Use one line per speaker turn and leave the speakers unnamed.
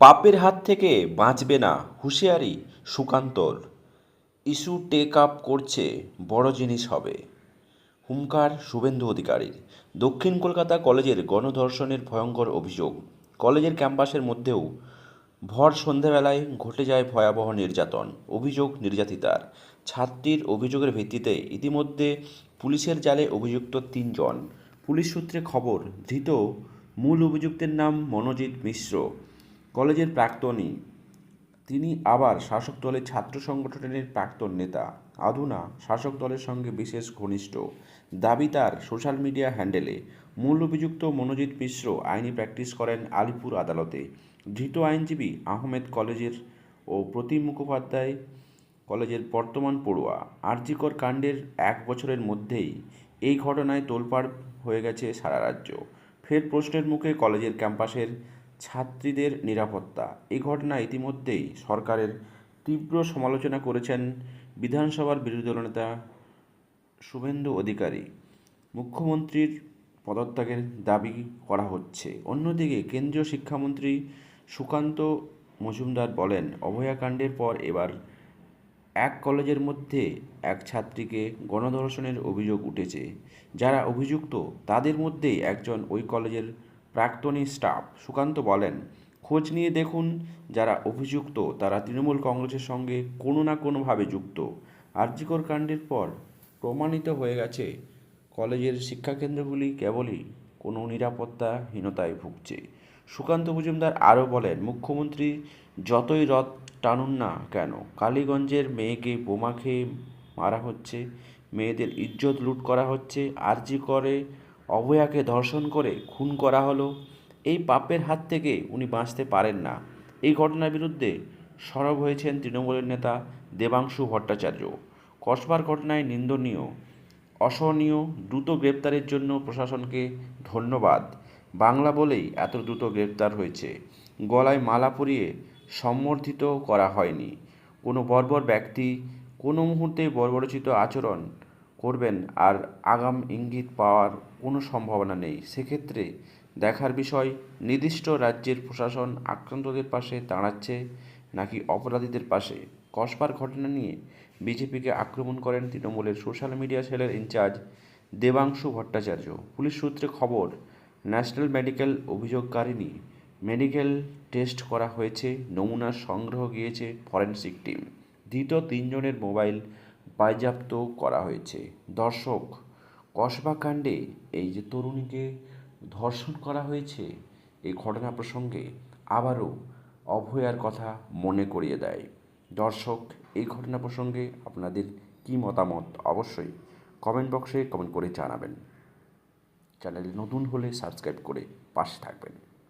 পাপের হাত থেকে বাঁচবে না হুঁশিয়ারি সুকান্তর। ইস্যু টেক আপ করছে, বড় জিনিস হবে। হুঙ্কার শুভেন্দু অধিকারীর। দক্ষিণ কলকাতা কলেজের গণধর্ষণের ভয়ঙ্কর অভিযোগ। কলেজের ক্যাম্পাসের মধ্যেও ভর সন্ধেবেলায় ঘটে যায় ভয়াবহ নির্যাতন, অভিযোগ নির্যাতিতার। ছাত্রীর অভিযোগের ভিত্তিতে ইতিমধ্যে পুলিশের জালে অভিযুক্ত তিনজন। পুলিশ সূত্রে খবর, ধৃত মূল অভিযুক্তের নাম মনোজিৎ মিশ্র। কলেজের প্রাক্তনী, তিনি আবার শাসক দলের ছাত্র সংগঠনের প্রাক্তন নেতা। আধুনা শাসক দলের সঙ্গে বিশেষ ঘনিষ্ঠ। দাবি তার সোশ্যাল মিডিয়া হ্যান্ডেলে। মূল অভিযুক্ত মনোজিৎ মিশ্র আইনি প্র্যাকটিস করেন আলিপুর আদালতে। ধৃত আইনজীবী আহমেদ কলেজের ও প্রতিম মুখোপাধ্যায় কলেজের বর্তমান পড়ুয়া। আরজিকর কাণ্ডের এক বছরের মধ্যেই এই ঘটনায় তোলপাড় হয়ে গেছে সারা রাজ্য। ফের প্রশ্নের মুখে কলেজের ক্যাম্পাসের ছাত্রীদের নিরাপত্তা। এই ঘটনা ইতিমধ্যেই সরকারের তীব্র সমালোচনা করেছেন বিধানসভার বিরোধী দলনেতা শুভেন্দু অধিকারী। মুখ্যমন্ত্রীর পদত্যাগের দাবি করা হচ্ছে। অন্যদিকে কেন্দ্রীয় শিক্ষামন্ত্রী সুকান্ত মজুমদার বলেন অভয়াকাণ্ডের পর এবার এক কলেজের মধ্যে এক ছাত্রীকে গণধর্ষণের অভিযোগ উঠেছে। যারা অভিযুক্ত, তাদের মধ্যেই একজন ওই কলেজের প্রাক্তনী স্টাফ সুকান্ত বলেন, খোঁজ নিয়ে দেখুন, যারা অভিযুক্ত, তারা তৃণমূল কংগ্রেসের সঙ্গে কোনো না কোনোভাবে যুক্ত। আরজিকর কাণ্ডের পর প্রমাণিত হয়ে গেছে, কলেজের শিক্ষাকেন্দ্রগুলি কেবলই কোনো নিরাপত্তাহীনতায় ভুগছে। সুকান্ত মজুমদার আরও বলেন, মুখ্যমন্ত্রী যতই রথ টানুন না কেন, কালীগঞ্জের মেয়েকে বোমা খেয়ে মারা হচ্ছে, মেয়েদের ইজ্জত লুট করা হচ্ছে আরজি করে অভয়াকে ধর্ষণ করে খুন করা হলো। এই পাপের হাত থেকে উনি বাঁচতে পারেন না। এই ঘটনার বিরুদ্ধে সরব হয়েছেন তৃণমূলের নেতা দেবাংশু ভট্টাচার্য। কসবার ঘটনায় নিন্দনীয়, অসহনীয়, দ্রুত গ্রেপ্তারের জন্য প্রশাসনকে ধন্যবাদ। বাংলা বলেই এত দ্রুত গ্রেপ্তার হয়েছে। গলায় মালা পরিয়ে সম্বর্ধিত করা হয়নি। কোনো বর্বর ব্যক্তি, কোনো মুহূর্তে বর্বরচিত আচরণ করবেন আর আগাম ইঙ্গিত পাওয়ার কোনো সম্ভাবনা নেই। সেক্ষেত্রে দেখার বিষয়, নির্দিষ্ট রাজ্যের প্রশাসন আক্রান্তদের পাশে দাঁড়াচ্ছে নাকি অপরাধীদের পাশে? কসবার ঘটনা নিয়ে বিজেপিকে আক্রমণ করেন তৃণমূলের সোশ্যাল মিডিয়া সেলের ইনচার্জ দেবাংশু ভট্টাচার্য। পুলিশ সূত্রে খবর, ন্যাশনাল মেডিকেল অভিযোগকারিণী মেডিকেল টেস্ট করা হয়েছে, নমুনা সংগ্রহ গিয়েছে ফরেনসিক টিম। ধৃত তিনজনের মোবাইল বাজেয়াপ্ত করা হয়েছে। দর্শক কসবা কাণ্ডে এই যে তরুণীকে ধর্ষণ করা হয়েছে, এই ঘটনা প্রসঙ্গে আবারও অভয়ার কথা মনে করিয়ে দেয়। দর্শক, এই ঘটনা প্রসঙ্গে আপনাদের কী মতামত? অবশ্যই কমেন্ট বক্সে কমেন্ট করে জানাবেন। চ্যানেল নতুন হলে সাবস্ক্রাইব করে পাশে থাকবেন।